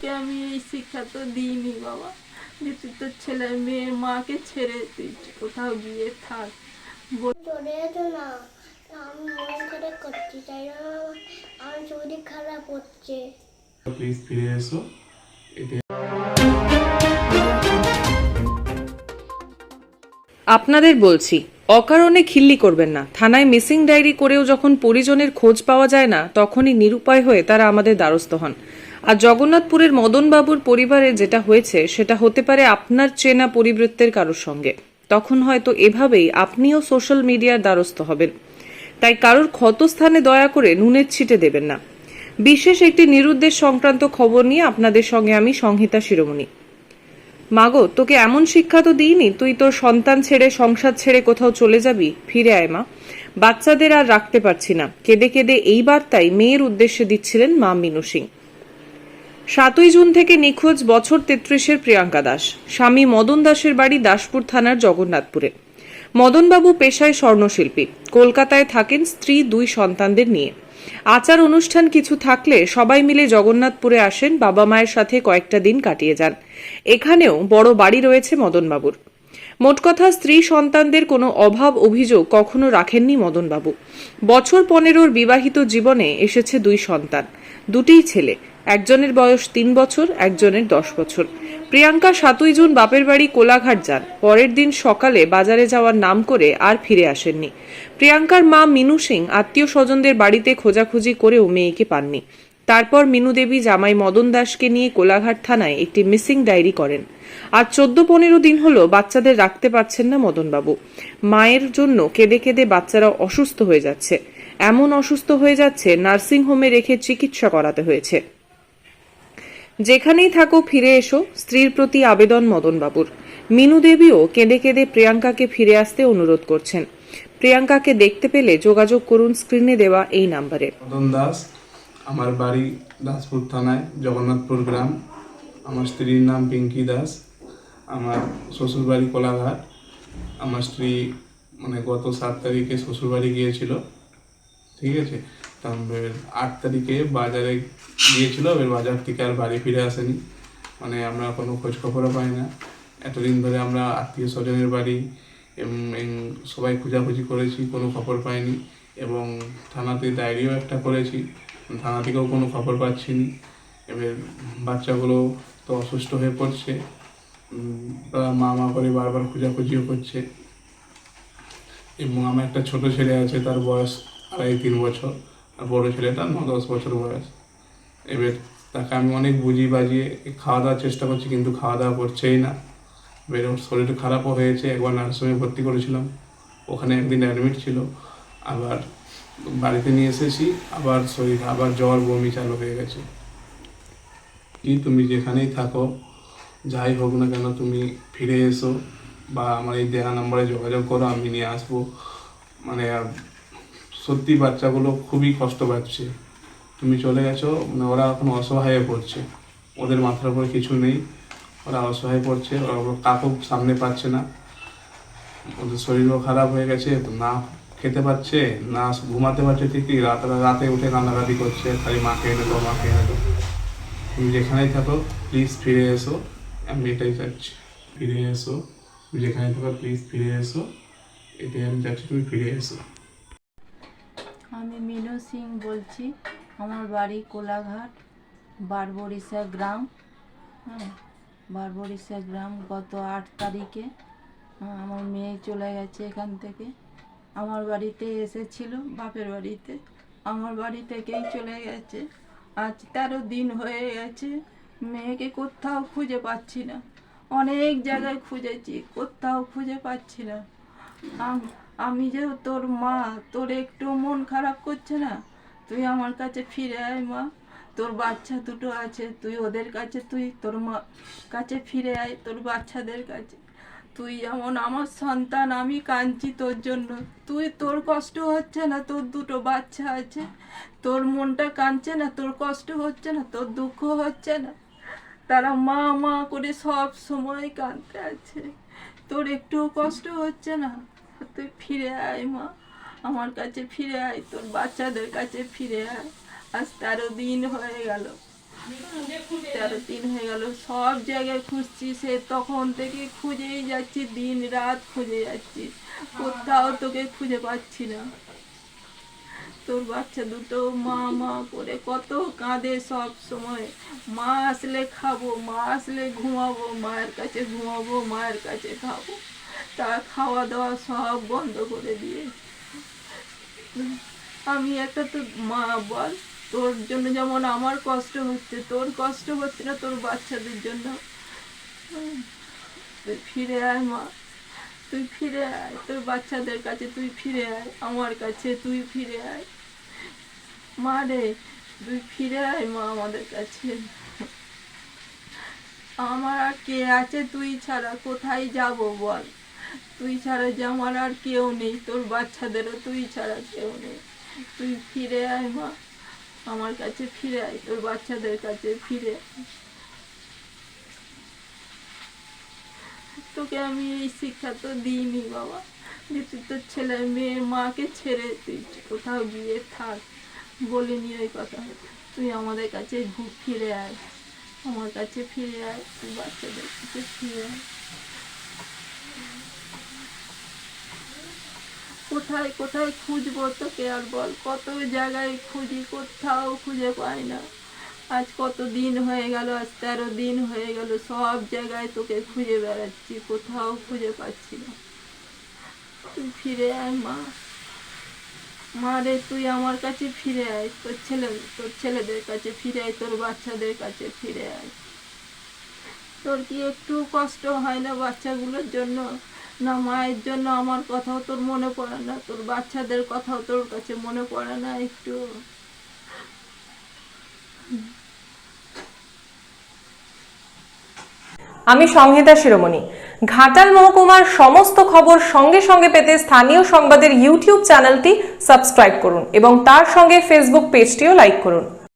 কে আমি এই শিক্ষা তো দিইনি বাবা। যে তুই তোর ছেলে মেয়ের মাকে ছেড়ে তুই কোথাও গিয়ে থাক। বল- চলে যেত না আমি মন খারাপ করতে চাই আমার শরীর খারাপ হচ্ছে। প্লিজ ফিরে এসো। আপনাদের বলছি অকারণে খিল্লি করবেন না। থানায় মিসিং ডায়েরি করেও যখন পরিজনের খোঁজ পাওয়া যায় না তখনই নিরুপায় হয়ে তারা আমাদের দ্বারস্থ হন। আর জগন্নাথপুরের মদনবাবুর পরিবারে যেটা হয়েছে, সেটা হতে পারে আপনার চেনা পরিবৃত্তের কারোর সঙ্গে। তখন হয়তো এভাবেই আপনিও সোশ্যাল মিডিয়ার দ্বারস্থ হবেন। তাই কারোর ক্ষতস্থানে দয়া করে নুনের ছিটে দেবেন না। বিশেষ একটি নিরুদ্দেশ সংক্রান্ত খবর নিয়ে আপনাদের সঙ্গে আমি সংহিতা শিরোমণি। মাগো, তোকে এমন শিক্ষা তো দিইনি, তুই তোর সন্তান ছেড়ে, সংসার ছেড়ে কোথাও চলে যাবি? ফিরে আয় মা। বাচ্চাদের আর রাখতে পারছি না। কেঁদে কেঁদে এই বার্তাই মেয়ের উদ্দেশ্যে দিচ্ছিলেন মা মিনু সিং। সাতই জুন থেকে নিখোঁজ বছর তেত্রিশের প্রিয়াঙ্কা দাস। স্বামী মদন দাসের বাড়ি দাসপুর থানার জগন্নাথপুরে। মদনবাবু পেশায় স্বর্ণশিল্পী। কলকাতায় থাকেন স্ত্রী, দুই সন্তানদের নিয়ে। আচার অনুষ্ঠান কিছু থাকলে সবাই মিলে জগন্নাথপুরে আসেন, বাবা মায়ের সাথে কয়েকটা দিন কাটিয়ে যান। এখানেও বড় বাড়ি রয়েছে মদনবাবুর। মোট কথা, স্ত্রী সন্তানদের কোনো অভাব অভিযোগ কখনো রাখেননি মদনবাবু। বছর পনেরোর বিবাহিত জীবনে এসেছে দুই সন্তান। দুটিই ছেলে। একজনের বয়স তিন বছর, একজনের দশ বছর। প্রিয়াঙ্কা সাতই জুন বাপের বাড়ি কোলাঘাট যান। পরের দিন সকালে বাজারে যাওয়ার নাম করে আর ফিরে আসেননি। প্রিয়াঙ্কার মা মিনু সিং আত্মীয় স্বজনদের বাড়িতে খোঁজাখুঁজি করেও মেয়েকে পাননি। তারপর মিনু দেবী জামাই মদন দাসকে নিয়ে কোলাঘাট থানায় একটি মিসিং ডায়েরি করেন। আর চোদ্দ পনেরো দিন হলো বাচ্চাদের রাখতে পারছেন না মদনবাবু। মায়ের জন্য কেঁদে কেঁদে বাচ্চারা অসুস্থ হয়ে যাচ্ছে। এমন অসুস্থ হয়ে যাচ্ছে, নার্সিং হোমে রেখে চিকিৎসা করাতে হয়েছে। যেখানেই থাকো, ফিরে এসো। স্ত্রীর প্রতি আবেদন মদনবাবুর। মিনু দেবীও কেঁদে কেঁদে প্রিয়াঙ্কাকে ফিরে আসতে অনুরোধ করছেন। প্রিয়াঙ্কাকে দেখতে পেলে যোগাযোগ করুন স্ক্রিনে দেওয়া এই নাম্বারে। মদন দাস, আমার বাড়ি দাসপুর থানায়, জগন্নাথপুর গ্রাম। আমার স্ত্রীর নাম পিঙ্কি দাস। আমার শ্বশুর বাড়ি কোলাঘাট। আমার স্ত্রী মানে গত সাত তারিখে শ্বশুর বাড়ি গিয়েছিল। ঠিক আছে? তারপরে আট তারিখে বাজারে গিয়েছিল, এবার বাজার থেকে আর বাড়ি ফিরে আসেনি। মানে আমরা কোনো খোঁজ খবরও পাই না। এতদিন ধরে আমরা আত্মীয় স্বজনের বাড়ি সবাই খোঁজাখুঁজি করেছি, কোনো খবর পাইনি এবং থানাতে ডায়েরিও একটা করেছি। থানা থেকেও কোনো খবর পাচ্ছি না। এবার বাচ্চাগুলো তো অসুস্থ হয়ে পড়ছে। মা মা করে বারবার খোঁজাখুঁজিও করছে। এবং আমার একটা ছোট ছেলে আছে, তার বয়স আড়াই তিন বছর। আর বড় ছেলেটার ন দশ বছর বয়স। এবার তাকে আমি অনেক বুঝিয়ে বাজিয়ে খাওয়া দাওয়ার চেষ্টা করছি, কিন্তু খাওয়া দাওয়া করছেই না। এবার ওর শরীর খারাপও হয়েছে, একবার নার্সিংহোমে ভর্তি করেছিলাম। ওখানে একদিন অ্যাডমিট ছিল। আবার বাড়িতে নিয়ে এসেছি, আবার শরীর, আবার জ্বর, বমি চালু হয়ে গেছে। কি তুমি যেখানেই থাকো, যাই হোক না কেন তুমি ফিরে এসো বা আমার এই দেহা নম্বরে যোগাযোগ করো, আমি নিয়ে আসব। মানে সত্যি বাচ্চাগুলো খুবই কষ্ট পাচ্ছে। তুমি চলে গেছো মানে ওরা এখন অসহায় হয়ে পড়ছে। ওদের মাথার উপর কিছু নেই। ওরা অসহায় পড়ছে, ওরা কাকও সামনে পাচ্ছে না। ওদের শরীরও খারাপ হয়ে গেছে, তো না খেতে পারছে না ঘুমাতে পারছে ঠিকই। রাত রাতে উঠে কান্নাকাটি করছে, খালি মাকে এনে দেবো মাকে এনে দেবো তুমি যেখানেই থাকো প্লিজ ফিরে এসো। আমি এটাই চাচ্ছি। ফিরে এসো। তুমি যেখানে থাকো প্লিজ ফিরে এসো। এটাই আমি চাচ্ছি তুমি ফিরে এসো। আমি মিনু সিং বলছি, আমার বাড়ি কোলাঘাট, বারবরিশা গ্রাম। হ্যাঁ বারবরিশা গ্রাম গত আট তারিখে আমার মেয়ে চলে গেছে এখান থেকে। আমার বাড়িতে এসেছিল, বাপের বাড়িতে। আমার বাড়ি থেকেই চলে গেছে। আজ তেরো দিন হয়ে গেছে, মেয়েকে কোথাও খুঁজে পাচ্ছি না। অনেক জায়গায় খুঁজেছি, কোথাও খুঁজে পাচ্ছি না। আম- যে তোর মা, তোর একটু মন খারাপ করছে না? তুই আমার কাছে ফিরে আয়, মা। তোর বাচ্চা দুটো আছে, তুই ওদের কাছে, তুই তোর মা কাছে ফিরে আয়, তোর বাচ্চাদের কাছে। তুই যেমন আমার সন্তান, আমি কাঁদছি তোর জন্য। তুই, তোর কষ্ট হচ্ছে না, তোর দুটো বাচ্চা আছে। তোর মনটা কাঁদছে না, তোর কষ্ট হচ্ছে না, তোর দুঃখ হচ্ছে না। তারা মা মা করে সব সময় কাঁদতে আছে। তোর একটুও কষ্ট হচ্ছে না। তুই ফিরে আয়, মা। আমার কাছে ফিরে আয়, তোর বাচ্চাদের কাছে ফিরে আয়। আজ তেরো দিন হয়ে গেল। তেরো দিন হয়ে গেল। সব জায়গায় খুঁজছি, সে তখন থেকে খুঁজেই যাচ্ছি, দিন রাত খুঁজে যাচ্ছি। কোথাও তোকে খুঁজে পাচ্ছি না। তোর বাচ্চা দুটো মা মা করে কত কাঁদে সব সময়। মা আসলে খাব, মা আসলে ঘুমাবো, মায়ের কাছে ঘুমাবো, মায়ের কাছে খাব। তা খাওয়া দাওয়া সব বন্ধ করে দিয়ে। আমি একটা তো, মা, বল, তোর জন্য যেমন আমার কষ্ট হচ্ছে, তোর কষ্ট হচ্ছে না তোর বাচ্চাদের জন্য। তুই ফিরে আয়, মা, তুই ফিরে আয়, তোর বাচ্চাদের কাছে তুই ফিরে আয়, আমার কাছে তুই ফিরে আয়। মা রে, তুই ফিরে আয়, মা, আমাদের কাছে। আমার আর কে আছে তুই ছাড়া, কোথায় যাব, বল? তুই ছাড়া যে আমার আর কেউ নেই, তোর বাচ্চাদেরও তুই ছাড়া কেউ নেই। তুই ফিরে আয়, মা। আমার কাছে ফিরে আয়, তোর বাচ্চাদের কাছে ফিরে তোকে আমি এই শিক্ষা তো দিইনি, বাবা। যে তুই তোর ছেলে, মেয়ে, মাকে ছেড়ে তুই কোথাও গিয়ে থাক। বলিনি ওই কথা তুই আমাদের কাছে ফিরে আয়। আমার কাছে ফিরে আয় তুই বাচ্চাদের কাছে ফিরে আয়। কোথায় কোথায় খুঁজবো তোকে আর বল? কত জায়গায় খুঁজি, কোথাও খুঁজে পাই না। আজ কত দিন হয়ে গেল, আজ তেরো দিন হয়ে গেল, সব জায়গায় তোকে খুঁজে বেড়াচ্ছি, কোথাও খুঁজে পাচ্ছি না। তুই ফিরে আয়, মা। মা রে, তুই আমার কাছে ফিরে আয়, তোর ছেলে, তোর ছেলেদের কাছে ফিরে আয়, তোর বাচ্চাদের কাছে ফিরে আয়। তোর কি একটু কষ্ট হয় না বাচ্চাগুলোর জন্য? না, মায়ের জন্য আমার কথাও তোর মনে পড়ে না, তোর বাচ্চাদের কথাও তোর কাছে মনে পড়ে না একটু। আমি সংহিতা শিরোমণি। ঘাটাল মহকুমার সমস্ত খবর সঙ্গে সঙ্গে পেতে স্থানীয় সংবাদের ইউটিউব চ্যানেলটি সাবস্ক্রাইব করুন এবং তার সঙ্গে ফেসবুক পেজটিও লাইক করুন।